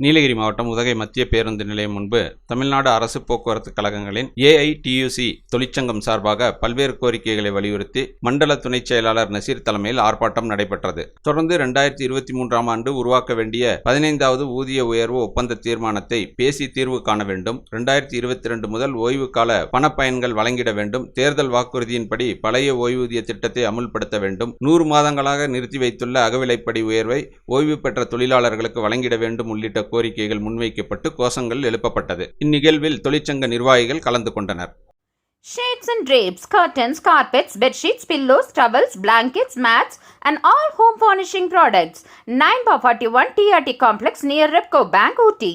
நீலகிரி மாவட்டம் உதகை மத்திய பேருந்து நிலையம் முன்பு தமிழ்நாடு அரசு போக்குவரத்து கழகங்களின் ஏஐடியூசி தொழிற்சங்கம் சார்பாக பல்வேறு கோரிக்கைகளை வலியுறுத்தி மண்டல துணைச் செயலாளர் நசீர் தலைமையில் ஆர்ப்பாட்டம் நடைபெற்றது. தொடர்ந்து இரண்டாயிரத்தி இருபத்தி மூன்றாம் ஆண்டு உருவாக்க வேண்டிய பதினைந்தாவது ஊதிய உயர்வு ஒப்பந்த தீர்மானத்தை பேசி தீர்வு காண வேண்டும். இரண்டாயிரத்தி இருபத்தி ரெண்டு முதல் ஓய்வு கால பணப்பயன்கள் வழங்கிட வேண்டும். தேர்தல் வாக்குறுதியின்படி பழைய ஓய்வூதிய திட்டத்தை அமுல்படுத்த வேண்டும். நூறு மாதங்களாக நிறுத்தி வைத்துள்ள அகவிலைப்படி உயர்வை ஓய்வு பெற்ற தொழிலாளர்களுக்கு வழங்கிட வேண்டும் உள்ளிட்ட கோரிக்கைகள் முன்வைக்கப்பட்டு கோஷங்கள் எழுப்பப்பட்டது இந்நிகழ்வில் தொழிற்சங்க நிர்வாகிகள் கலந்து கொண்டனர் Shades and drapes, curtains, carpets, bedsheets, pillows, towels, blankets, mats, and all home furnishing products. 9 by 41 TRT Complex near Repco Bank, Ooty.